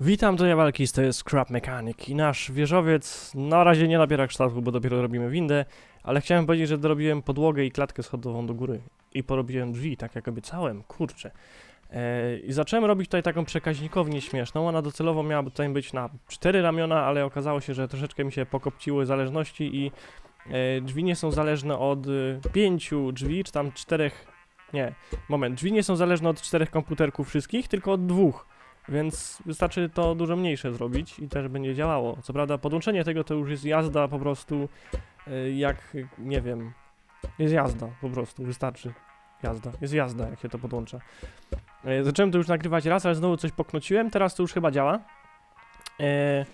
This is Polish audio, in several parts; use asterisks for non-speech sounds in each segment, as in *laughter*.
Witam, to ja Walkis, to jest Scrap Mechanic i nasz wieżowiec na razie nie nabiera kształtu, bo dopiero robimy windę, ale chciałem powiedzieć, że dorobiłem podłogę i klatkę schodową do góry i porobiłem drzwi, tak jak obiecałem, kurczę. E, I zacząłem robić tutaj taką przekaźnikownię śmieszną, ona docelowo miała tutaj być na cztery ramiona, ale okazało się, że troszeczkę mi się pokopciły zależności i e, drzwi nie są zależne od y, pięciu drzwi, czy tam czterech, nie, moment, drzwi nie są zależne od czterech komputerków wszystkich, tylko od dwóch. Więc wystarczy to dużo mniejsze zrobić i też będzie działało. Co prawda podłączenie tego to już jest jazda po prostu y, jak, nie wiem, jest jazda po prostu, wystarczy. Jazda, jest jazda jak się to podłącza. E, Zacząłem to już nagrywać raz, ale znowu coś poknociłem, teraz to już chyba działa. E,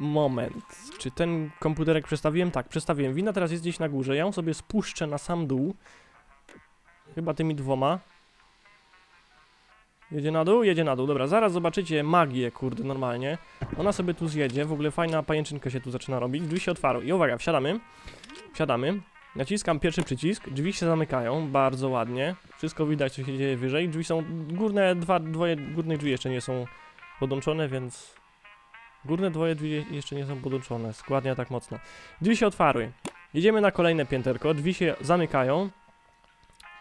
moment, czy ten komputerek przestawiłem? Tak, przestawiłem. Wina teraz jest gdzieś na górze, ja ją sobie spuszczę na sam dół. Chyba tymi dwoma. Jedzie na dół? Jedzie na dół. Dobra, zaraz zobaczycie magię, kurde, normalnie. Ona sobie tu zjedzie, w ogóle fajna pajęczynka się tu zaczyna robić. Drzwi się otwarły. I uwaga, wsiadamy. Wsiadamy. Naciskam pierwszy przycisk, drzwi się zamykają, bardzo ładnie. Wszystko widać, co się dzieje wyżej. Drzwi są, górne dwa, dwoje górnych drzwi jeszcze nie są podłączone, więc... Górne dwoje drzwi jeszcze nie są podłączone, składnie tak mocno. Drzwi się otwarły. Jedziemy na kolejne pięterko, drzwi się zamykają.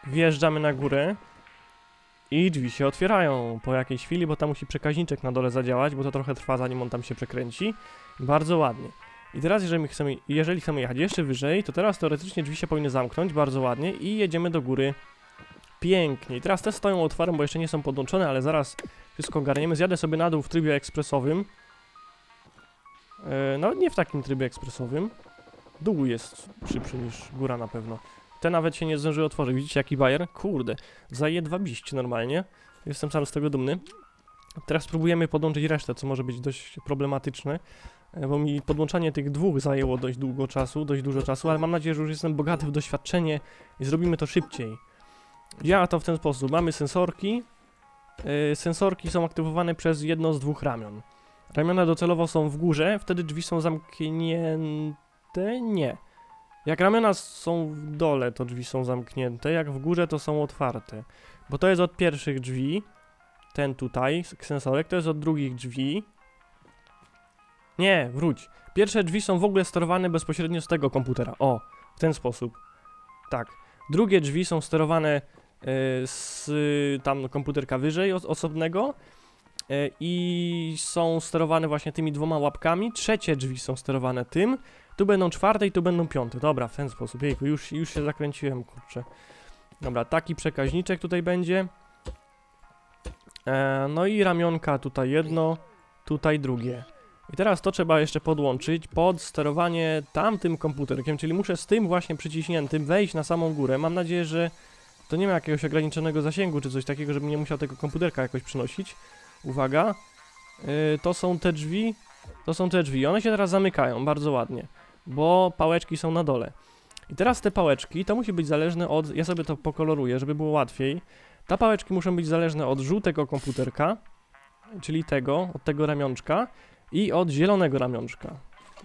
Wjeżdżamy na górę. I drzwi się otwierają po jakiejś chwili, bo tam musi przekaźniczek na dole zadziałać, bo to trochę trwa zanim on tam się przekręci. Bardzo ładnie. I teraz jeżeli chcemy, jeżeli chcemy jechać jeszcze wyżej, to teraz teoretycznie drzwi się powinny zamknąć bardzo ładnie i jedziemy do góry pięknie. I teraz te stoją otworem, bo jeszcze nie są podłączone, ale zaraz wszystko ogarniemy. Zjadę sobie na dół w trybie ekspresowym. E, no nie w takim trybie ekspresowym. Dół jest szybszy niż góra na pewno. Te nawet się nie zdążyły otworzyć. Widzicie jaki bajer? Kurde, za jedwabiście normalnie. Jestem sam z tego dumny. Teraz spróbujemy podłączyć resztę, co może być dość problematyczne, e, bo mi podłączanie tych dwóch zajęło dość długo czasu, dość dużo czasu, ale mam nadzieję, że już jestem bogaty w doświadczenie i zrobimy to szybciej. Działa to w ten sposób. Mamy sensorki. E, Sensorki są aktywowane przez jedno z dwóch ramion. Ramiona docelowo są w górze, wtedy drzwi są zamknięte? Nie. Jak ramiona są w dole, to drzwi są zamknięte, jak w górze, to są otwarte. Bo to jest od pierwszych drzwi, ten tutaj, sensorek, to jest od drugich drzwi. Nie, wróć. Pierwsze drzwi są w ogóle sterowane bezpośrednio z tego komputera. O, w ten sposób. Tak. Drugie drzwi są sterowane e, z tam komputerka wyżej os- osobnego e, i są sterowane właśnie tymi dwoma łapkami. Trzecie drzwi są sterowane tym. Tu będą czwarte i tu będą piąte. Dobra, w ten sposób. Jejku, już, już się zakręciłem, kurczę. Dobra, taki przekaźniczek tutaj będzie. E, no i ramionka tutaj jedno, tutaj drugie. I teraz to trzeba jeszcze podłączyć pod sterowanie tamtym komputerkiem, czyli muszę z tym właśnie przyciśniętym wejść na samą górę. Mam nadzieję, że to nie ma jakiegoś ograniczonego zasięgu czy coś takiego, żebym nie musiał tego komputerka jakoś przynosić. Uwaga. E, to są te drzwi. To są te drzwi. One się teraz zamykają bardzo ładnie, bo pałeczki są na dole. I teraz te pałeczki to musi być zależne od. Ja sobie to pokoloruję, żeby było łatwiej. Te pałeczki muszą być zależne od żółtego komputerka, czyli tego, od tego ramionczka i od zielonego ramionczka.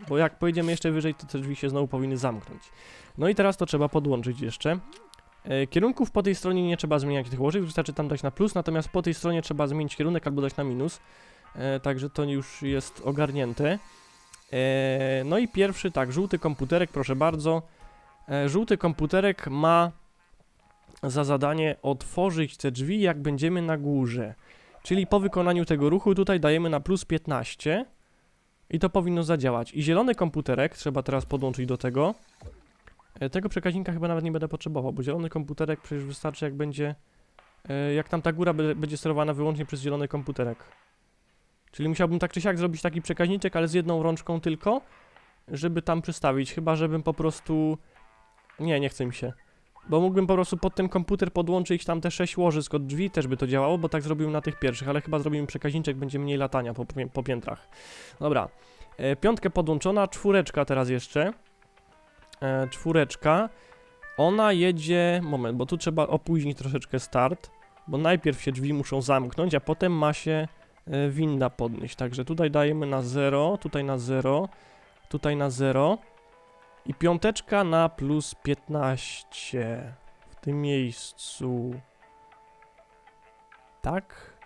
Bo jak pojedziemy jeszcze wyżej, to te drzwi się znowu powinny zamknąć. No i teraz to trzeba podłączyć jeszcze. E, kierunków po tej stronie nie trzeba zmieniać tych łożek, wystarczy tam dać na plus, natomiast po tej stronie trzeba zmienić kierunek albo dać na minus. E, także to już jest ogarnięte. E, no i pierwszy, tak, żółty komputerek, proszę bardzo. E, żółty komputerek ma za zadanie otworzyć te drzwi, jak będziemy na górze. Czyli po wykonaniu tego ruchu tutaj dajemy na plus 15 i to powinno zadziałać. I zielony komputerek trzeba teraz podłączyć do tego. E, Tego przekaźnika chyba nawet nie będę potrzebował, bo zielony komputerek przecież wystarczy jak będzie, jak tam ta góra będzie sterowana wyłącznie przez zielony komputerek. Czyli musiałbym tak czy siak zrobić taki przekaźniczek, ale z jedną rączką tylko, żeby tam przystawić, chyba żebym po prostu... Nie, nie chce mi się. Bo mógłbym po prostu pod ten komputer podłączyć tam te 6 łożysk od drzwi, też by to działało, bo tak zrobiłem na tych pierwszych, ale chyba zrobimy przekaźniczek, będzie mniej latania po, po piętrach. Dobra, e, piątkę podłączona, czwóreczka teraz jeszcze. E, czwóreczka. Ona jedzie, moment, bo tu trzeba opóźnić troszeczkę start, bo najpierw się drzwi muszą zamknąć, a potem ma się winda podnieść. Także tutaj dajemy na 0, tutaj na 0, tutaj na 0. I piąteczka na plus 15 w tym miejscu. Tak?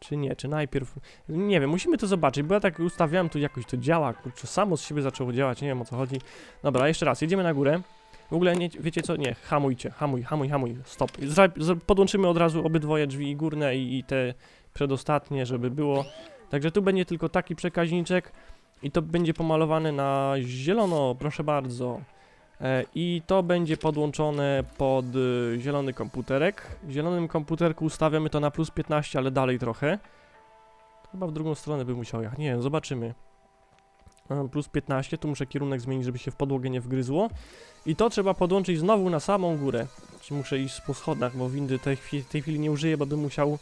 Czy nie, czy najpierw... Nie wiem, musimy to zobaczyć, bo ja tak ustawiałem, tu jakoś to działa, kurczę, samo z siebie zaczęło działać, nie wiem o co chodzi. Dobra, jeszcze raz, jedziemy na górę. W ogóle, nie, wiecie co, nie, hamujcie, hamuj, hamuj, hamuj, stop. Podłączymy od razu obydwoje drzwi, górne i, i te przedostatnie, żeby było. Także tu będzie tylko taki przekaźniczek i to będzie pomalowane na zielono, proszę bardzo. E, I to będzie podłączone pod y, zielony komputerek. W zielonym komputerku ustawiamy to na plus 15, ale dalej trochę. Chyba w drugą stronę by musiał jechać. Nie wiem, zobaczymy. E, Plus 15, tu muszę kierunek zmienić, żeby się w podłogę nie wgryzło. I to trzeba podłączyć znowu na samą górę. Czy muszę iść po schodach, bo windy tej, tej chwili nie użyję, bo bym musiał...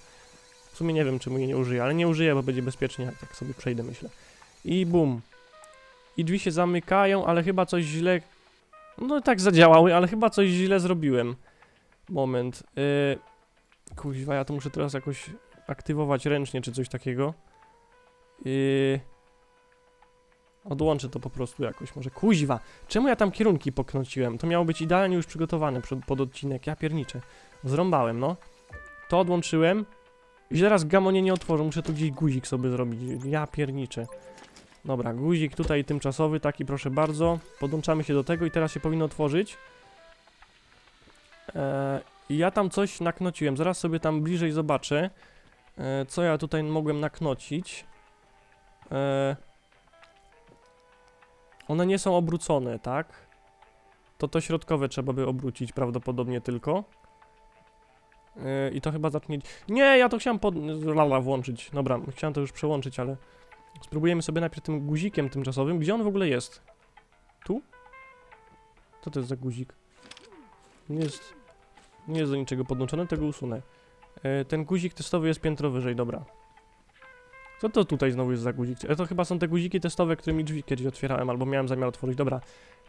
W sumie nie wiem, czemu jej nie użyję, ale nie użyję, bo będzie bezpiecznie, jak tak sobie przejdę, myślę. I bum. I drzwi się zamykają, ale chyba coś źle... No tak zadziałały, ale chyba coś źle zrobiłem. Moment. Yy... Kuźwa, ja to muszę teraz jakoś aktywować ręcznie, czy coś takiego. Yy... Odłączę to po prostu jakoś, może kuźwa. Czemu ja tam kierunki poknociłem? To miało być idealnie już przygotowane pod odcinek, ja pierniczę. Zrąbałem, no. To odłączyłem. I zaraz gamonie nie otworzę, muszę tu gdzieś guzik sobie zrobić. Ja pierniczę. Dobra, guzik tutaj tymczasowy, taki proszę bardzo. Podłączamy się do tego i teraz się powinno otworzyć. I ja tam coś naknociłem, zaraz sobie tam bliżej zobaczę. E, co ja tutaj mogłem naknocić. E, one nie są obrócone, tak? To to środkowe trzeba by obrócić prawdopodobnie tylko. Yy, I to chyba zacznie... Nie, ja to chciałem pod... lala włączyć. Dobra, chciałem to już przełączyć, ale... Spróbujemy sobie najpierw tym guzikiem tymczasowym. Gdzie on w ogóle jest? Tu? Co to jest za guzik? Nie jest... Nie jest do niczego podłączony, tego usunę. Yy, ten guzik testowy jest piętro wyżej, dobra. Co to tutaj znowu jest za guzik? E, to chyba są te guziki testowe, którymi drzwi kiedyś otwierałem, albo miałem zamiar otworzyć. Dobra.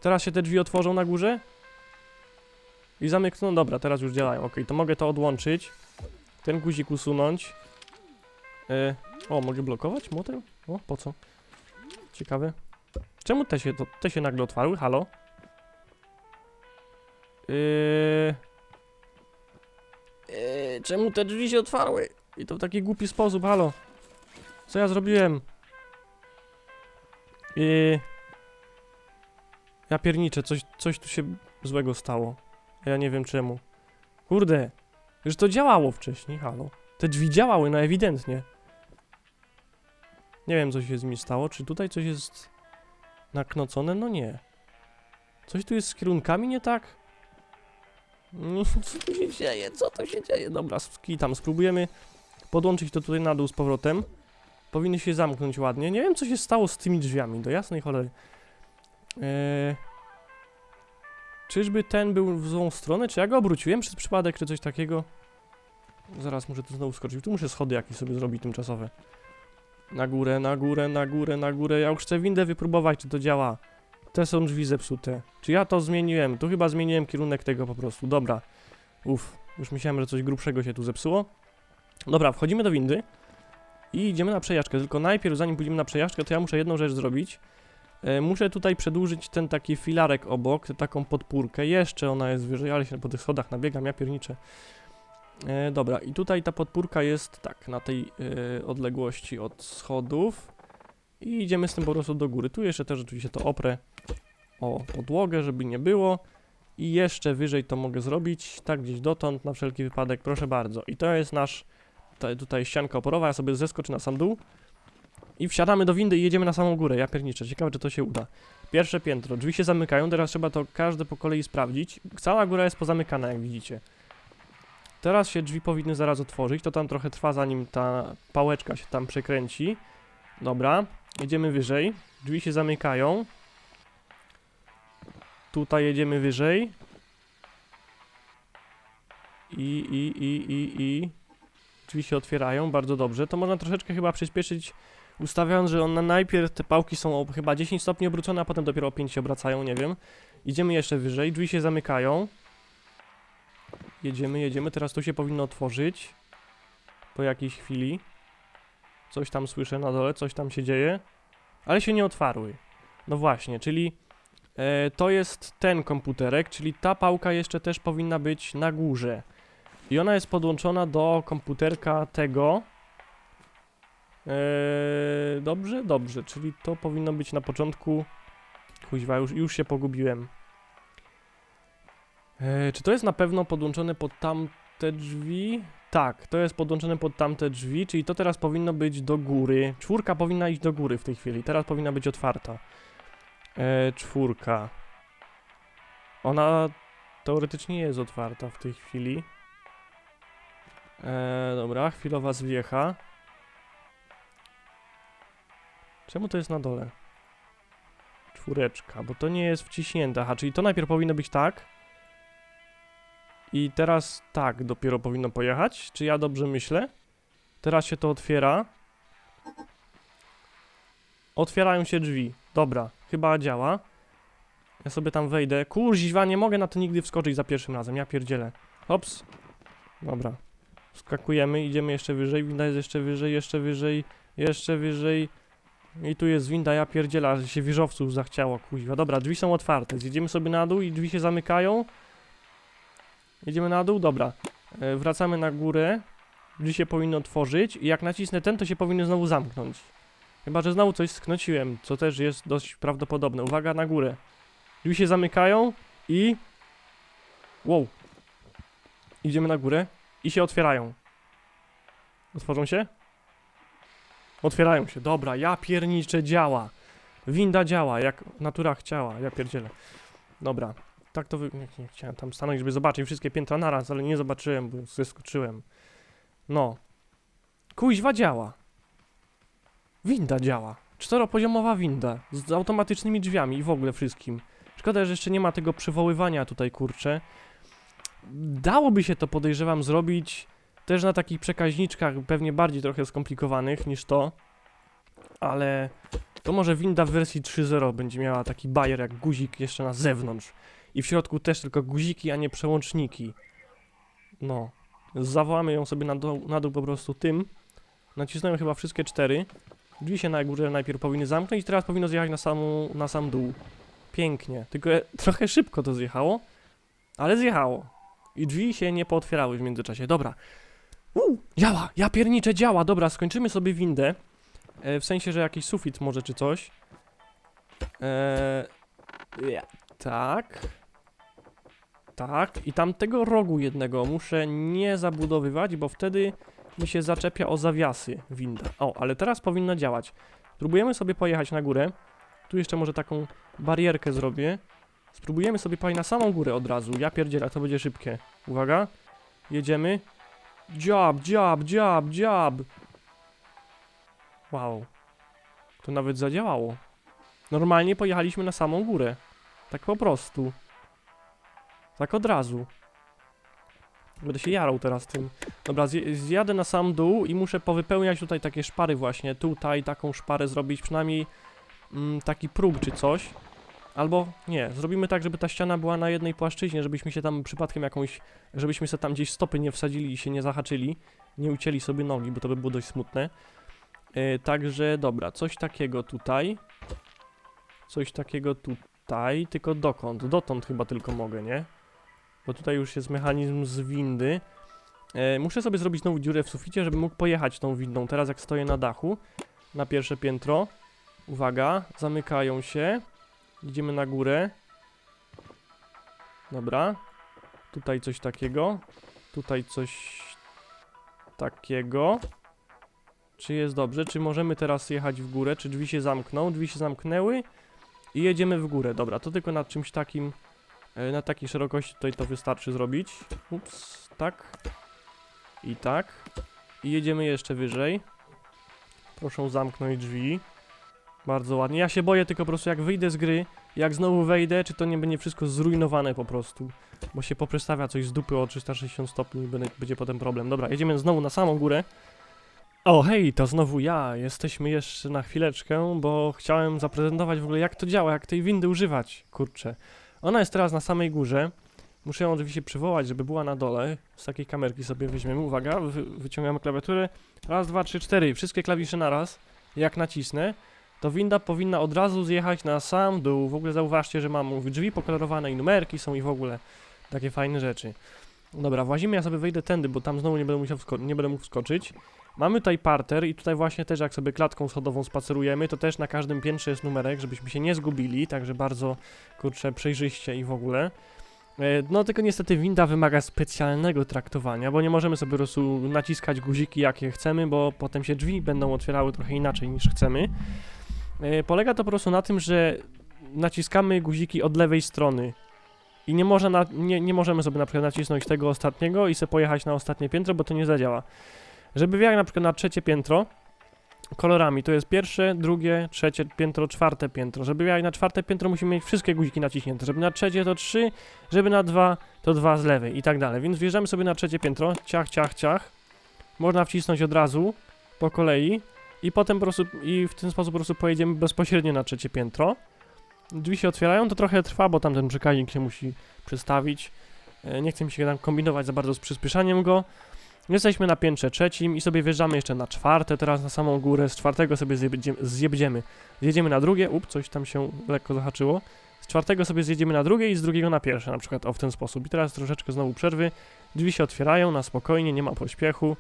Teraz się te drzwi otworzą na górze. I zamykną. Dobra, teraz już działają. Ok, to mogę to odłączyć. Ten guzik usunąć. E, o, mogę blokować młotem? O, po co? Ciekawe. Czemu te się, to, te się nagle otwarły? Halo? Yy... Yy, czemu te drzwi się otwarły? I to w taki głupi sposób, halo? Co ja zrobiłem? Yy... Ja pierniczę, coś, coś tu się złego stało. A ja nie wiem czemu. Kurde, już to działało wcześniej, halo. Te drzwi działały, no ewidentnie. Nie wiem, co się z nimi stało. Czy tutaj coś jest naknocone? No nie. Coś tu jest z kierunkami nie tak? *laughs* Co tu się dzieje? Co tu się dzieje? Dobra, tam spróbujemy podłączyć to tutaj na dół z powrotem. Powinny się zamknąć ładnie. Nie wiem, co się stało z tymi drzwiami, do jasnej cholery. Eee... Czyżby ten był w złą stronę? Czy ja go obróciłem przez przypadek, czy coś takiego? Zaraz muszę tu znowu skoczyć. Tu muszę schody jakieś sobie zrobić tymczasowe. Na górę, na górę, na górę, na górę. Ja już chcę windę wypróbować, czy to działa. Te są drzwi zepsute. Czy ja to zmieniłem? Tu chyba zmieniłem kierunek tego po prostu. Dobra. Uff, już myślałem, że coś grubszego się tu zepsuło. Dobra, wchodzimy do windy. I idziemy na przejażdżkę. Tylko najpierw, zanim pójdziemy na przejażdżkę, to ja muszę jedną rzecz zrobić. E, muszę tutaj przedłużyć ten taki filarek obok, taką podpórkę. Jeszcze ona jest wyżej, ale się po tych schodach nabiegam, ja pierniczę. E, dobra, i tutaj ta podpórka jest tak, na tej e, odległości od schodów. I idziemy z tym po prostu do góry. Tu jeszcze też oczywiście to oprę o podłogę, żeby nie było. I jeszcze wyżej to mogę zrobić, tak gdzieś dotąd, na wszelki wypadek, proszę bardzo. I to jest nasz, ta, tutaj ścianka oporowa, ja sobie zeskoczę na sam dół. I wsiadamy do windy i jedziemy na samą górę. Ja pierniczę, ciekawe czy to się uda. Pierwsze piętro, drzwi się zamykają, teraz trzeba to każde po kolei sprawdzić. Cała góra jest pozamykana, jak widzicie. Teraz się drzwi powinny zaraz otworzyć, to tam trochę trwa zanim ta pałeczka się tam przekręci. Dobra, jedziemy wyżej. Drzwi się zamykają. Tutaj jedziemy wyżej. I, i, i, i, i. Drzwi się otwierają, bardzo dobrze. To można troszeczkę chyba przyspieszyć ustawiając, że one najpierw te pałki są o chyba 10 stopni obrócone, a potem dopiero o 5 się obracają, nie wiem. Idziemy jeszcze wyżej, drzwi się zamykają. Jedziemy, jedziemy, teraz tu się powinno otworzyć. Po jakiejś chwili. Coś tam słyszę na dole, coś tam się dzieje. Ale się nie otwarły. No właśnie, czyli e, to jest ten komputerek, czyli ta pałka jeszcze też powinna być na górze. I ona jest podłączona do komputerka tego, Eee, dobrze, dobrze, czyli to powinno być na początku. Kuźwa, już, już się pogubiłem. Eee, czy to jest na pewno podłączone pod tamte drzwi? Tak, to jest podłączone pod tamte drzwi, czyli to teraz powinno być do góry. Czwórka powinna iść do góry w tej chwili, teraz powinna być otwarta. Eee, czwórka. Ona teoretycznie jest otwarta w tej chwili. Eee, dobra, chwilowa zwiecha. Czemu to jest na dole? Czwóreczka, bo to nie jest wciśnięte. Aha, czyli to najpierw powinno być tak. I teraz tak dopiero powinno pojechać. Czy ja dobrze myślę? Teraz się to otwiera. Otwierają się drzwi. Dobra, chyba działa. Ja sobie tam wejdę. Kurziwa, nie mogę na to nigdy wskoczyć za pierwszym razem. Ja pierdzielę. Hops. Dobra. Skakujemy, idziemy jeszcze wyżej. Jest jeszcze wyżej, jeszcze wyżej, jeszcze wyżej. I tu jest winda, ja pierdziela, że się wieżowców zachciało, kuźwa. Dobra, drzwi są otwarte. Zjedziemy sobie na dół i drzwi się zamykają. Jedziemy na dół, dobra. E, wracamy na górę. Drzwi się powinno otworzyć i jak nacisnę ten, to się powinny znowu zamknąć. Chyba, że znowu coś sknociłem, co też jest dość prawdopodobne. Uwaga, na górę. Drzwi się zamykają i... Wow. Idziemy na górę i się otwierają. Otworzą się? Otwierają się, dobra, ja pierniczę działa. Winda działa, jak natura chciała, ja pierdzielę. Dobra, tak to wy... nie, chciałem tam stanąć, żeby zobaczyć wszystkie piętra naraz, ale nie zobaczyłem, bo zeskoczyłem. No. Kuźwa działa. Winda działa. Czteropoziomowa winda, z automatycznymi drzwiami i w ogóle wszystkim. Szkoda, że jeszcze nie ma tego przywoływania tutaj, kurczę. Dałoby się to, podejrzewam, zrobić też na takich przekaźniczkach, pewnie bardziej trochę skomplikowanych niż to. Ale to może winda w wersji 3.0 będzie miała taki bajer jak guzik jeszcze na zewnątrz. I w środku też tylko guziki, a nie przełączniki. No. Zawołamy ją sobie na dół, na dół po prostu tym. Nacisnąłem chyba wszystkie cztery. Drzwi się na górze najpierw powinny zamknąć i teraz powinno zjechać na, samą, na sam dół. Pięknie. Tylko e, trochę szybko to zjechało, ale zjechało. I drzwi się nie pootwierały w międzyczasie. Dobra. Uu, działa! Ja pierniczę, działa! Dobra, skończymy sobie windę. E, w sensie, że jakiś sufit może czy coś. E, ja, tak. Tak. I tamtego rogu jednego muszę nie zabudowywać, bo wtedy mi się zaczepia o zawiasy winda. O, ale teraz powinna działać. Spróbujemy sobie pojechać na górę. Tu jeszcze może taką barierkę zrobię. Spróbujemy sobie pojechać na samą górę od razu. Ja pierdzielę, to będzie szybkie. Uwaga. Jedziemy. Dziab, dziab, dziab, dziab. Wow. To nawet zadziałało. Normalnie pojechaliśmy na samą górę. Tak po prostu. Tak od razu. Będę się jarał teraz tym. Dobra, zj zjadę na sam dół i muszę powypełniać tutaj takie szpary właśnie. Tutaj taką szparę zrobić, przynajmniej mm, taki próg czy coś. Albo nie, zrobimy tak, żeby ta ściana była na jednej płaszczyźnie, żebyśmy się tam przypadkiem jakąś, żebyśmy sobie tam gdzieś stopy nie wsadzili i się nie zahaczyli, nie ucięli sobie nogi, bo to by było dość smutne. E, także dobra, coś takiego tutaj. Coś takiego tutaj, tylko dokąd? Dotąd chyba tylko mogę, nie? Bo tutaj już jest mechanizm z windy. E, muszę sobie zrobić znowu dziurę w suficie, żeby mógł pojechać tą windą. Teraz jak stoję na dachu, na pierwsze piętro. Uwaga, zamykają się. Idziemy na górę. Dobra. Tutaj coś takiego. Tutaj coś takiego. Czy jest dobrze? Czy możemy teraz jechać w górę? Czy drzwi się zamkną? Drzwi się zamknęły i jedziemy w górę. Dobra, to tylko na czymś takim, e, na takiej szerokości tutaj to wystarczy zrobić. Ups, tak. I tak. I jedziemy jeszcze wyżej. Proszę zamknąć drzwi. Bardzo ładnie. Ja się boję tylko po prostu jak wyjdę z gry, jak znowu wejdę, czy to nie będzie wszystko zrujnowane po prostu. Bo się poprzestawia coś z dupy o 360 stopni i będzie, potem problem. Dobra, jedziemy znowu na samą górę. O, hej, to znowu ja. Jesteśmy jeszcze na chwileczkę, bo chciałem zaprezentować w ogóle jak to działa, jak tej windy używać. Kurczę. Ona jest teraz na samej górze. Muszę ją oczywiście przywołać, żeby była na dole. Z takiej kamerki sobie weźmiemy. Uwaga, wy, wyciągamy klawiaturę. Raz, dwa, trzy, cztery. Wszystkie klawisze naraz. Jak nacisnę, to winda powinna od razu zjechać na sam dół. W ogóle zauważcie, że mam drzwi pokolorowane i numerki są i w ogóle takie fajne rzeczy. Dobra, włazimy, ja sobie wejdę tędy, bo tam znowu nie będę musiał nie będę mógł wskoczyć. Mamy tutaj parter i tutaj właśnie też jak sobie klatką schodową spacerujemy, to też na każdym piętrze jest numerek, żebyśmy się nie zgubili, także bardzo, kurczę, przejrzyście i w ogóle. E, No tylko niestety winda wymaga specjalnego traktowania, bo nie możemy sobie po prostu naciskać guziki jakie chcemy, bo potem się drzwi będą otwierały trochę inaczej niż chcemy. E, Polega to po prostu na tym, że naciskamy guziki od lewej strony i nie, można na, nie, nie możemy sobie na przykład nacisnąć tego ostatniego i sobie pojechać na ostatnie piętro, bo to nie zadziała. Żeby wjechać na przykład na trzecie piętro, kolorami to jest pierwsze, drugie, trzecie piętro, czwarte piętro. Żeby wjechać na czwarte piętro musimy mieć wszystkie guziki naciśnięte. Żeby na trzecie to trzy, żeby na dwa to dwa z lewej i tak dalej. Więc wjeżdżamy sobie na trzecie piętro, ciach, ciach, ciach. Można wcisnąć od razu, po kolei i potem po prostu, i w ten sposób po prostu pojedziemy bezpośrednio na trzecie piętro. Drzwi się otwierają, to trochę trwa, bo tam ten przekaźnik się musi przestawić. E, Nie chcę mi się tam kombinować za bardzo z przyspieszaniem go. Jesteśmy na piętrze trzecim i sobie wjeżdżamy jeszcze na czwarte, teraz na samą górę. Z czwartego sobie zjedziemy, zjedziemy. Zjedziemy na drugie, up, coś tam się lekko zahaczyło. Z czwartego sobie zjedziemy na drugie i z drugiego na pierwsze, na przykład o w ten sposób. I teraz troszeczkę znowu przerwy. Drzwi się otwierają na spokojnie, nie ma pośpiechu.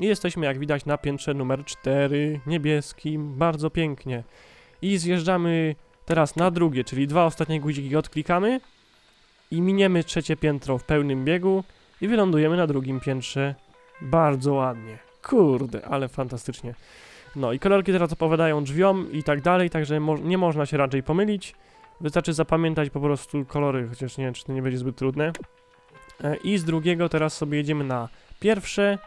I jesteśmy, jak widać, na piętrze numer 4, niebieskim, bardzo pięknie. I zjeżdżamy teraz na drugie, czyli dwa ostatnie guziki odklikamy i miniemy trzecie piętro w pełnym biegu i wylądujemy na drugim piętrze bardzo ładnie. Kurde, ale fantastycznie. No i kolorki teraz opowiadają drzwiom i tak dalej, także mo nie można się raczej pomylić. Wystarczy zapamiętać po prostu kolory, chociaż nie wiem, czy to nie będzie zbyt trudne. E, I z drugiego teraz sobie jedziemy na pierwsze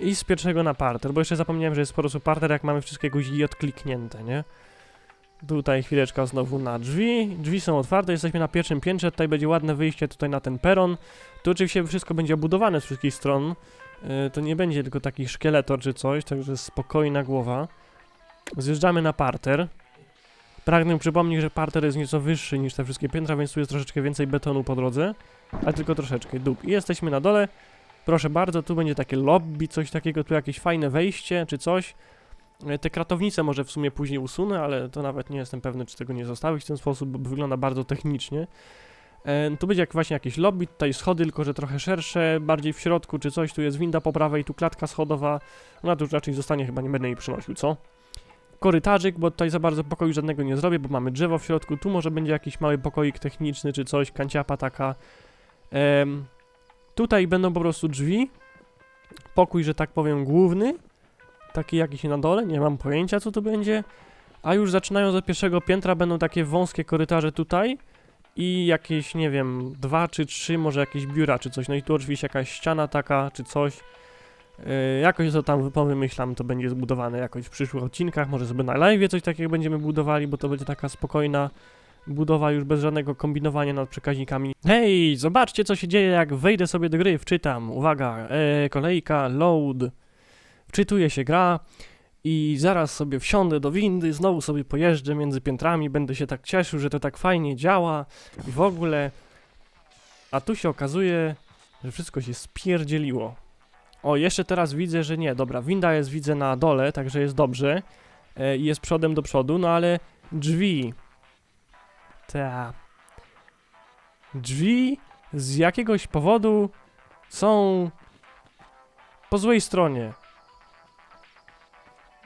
i z pierwszego na parter, bo jeszcze zapomniałem, że jest po prostu parter, jak mamy wszystkie guziki odkliknięte, nie? Tutaj chwileczka znowu na drzwi. Drzwi są otwarte, jesteśmy na pierwszym piętrze. Tutaj będzie ładne wyjście tutaj na ten peron. Tu oczywiście wszystko będzie obudowane z wszystkich stron. Yy, to nie będzie tylko taki szkieletor czy coś, także spokojna głowa. Zjeżdżamy na parter. Pragnę przypomnieć, że parter jest nieco wyższy niż te wszystkie piętra, więc tu jest troszeczkę więcej betonu po drodze. Ale tylko troszeczkę. Dup. I jesteśmy na dole. Proszę bardzo, tu będzie takie lobby, coś takiego, tu jakieś fajne wejście czy coś. E, Te kratownice może w sumie później usunę, ale to nawet nie jestem pewny, czy tego nie zostawić w ten sposób, bo wygląda bardzo technicznie. E, tu będzie jak właśnie jakieś lobby, tutaj schody, tylko że trochę szersze, bardziej w środku czy coś, tu jest winda po prawej, tu klatka schodowa, ona tu już raczej zostanie, chyba nie będę jej przynosił, co? Korytarzyk, bo tutaj za bardzo pokoju żadnego nie zrobię, bo mamy drzewo w środku, tu może będzie jakiś mały pokoik techniczny czy coś, kanciapa taka. Em, tutaj będą po prostu drzwi, pokój, że tak powiem, główny, taki jakiś na dole, nie mam pojęcia co to będzie. A już zaczynając od pierwszego piętra będą takie wąskie korytarze tutaj i jakieś, nie wiem, dwa czy trzy, może jakieś biura czy coś. No i tu oczywiście jakaś ściana taka czy coś. Yy, jakoś to tam powymyślam, to będzie zbudowane jakoś w przyszłych odcinkach. Może sobie na live coś takiego będziemy budowali, bo to będzie taka spokojna budowa już bez żadnego kombinowania nad przekaźnikami. Hej, zobaczcie co się dzieje jak wejdę sobie do gry, wczytam. Uwaga, e, kolejka, load. Wczytuje się gra i zaraz sobie wsiądę do windy, znowu sobie pojeżdżę między piętrami, będę się tak cieszył, że to tak fajnie działa i w ogóle. A tu się okazuje, że wszystko się spierdzieliło. O, jeszcze teraz widzę, że nie, dobra, winda jest widzę na dole, także jest dobrze e, i jest przodem do przodu, no ale drzwi. Ta. Drzwi z jakiegoś powodu są po złej stronie.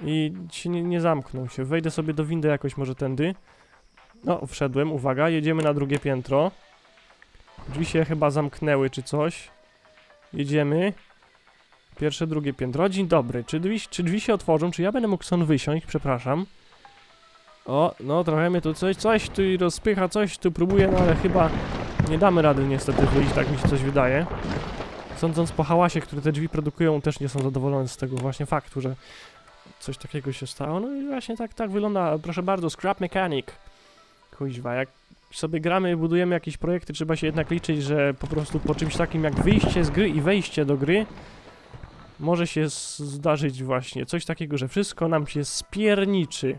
I się nie, nie zamknął się. Wejdę sobie do windy jakoś może tędy. No, wszedłem, uwaga, jedziemy na drugie piętro. Drzwi się chyba zamknęły czy coś. Jedziemy. Pierwsze, drugie piętro. Dzień dobry. Czy drzwi, czy drzwi się otworzą? Czy ja będę mógł stąd wysiąść? Przepraszam. O, no trochę mnie tu coś, coś tu rozpycha, coś tu próbuję, no ale chyba nie damy rady niestety wyjść, tak mi się coś wydaje. Sądząc po hałasie, który te drzwi produkują, też nie są zadowolone z tego właśnie faktu, że coś takiego się stało. No i właśnie tak, tak wygląda. Proszę bardzo, Scrap Mechanic. Kuźwa, jak sobie gramy, budujemy jakieś projekty, trzeba się jednak liczyć, że po prostu po czymś takim jak wyjście z gry i wejście do gry może się zdarzyć właśnie coś takiego, że wszystko nam się spierniczy.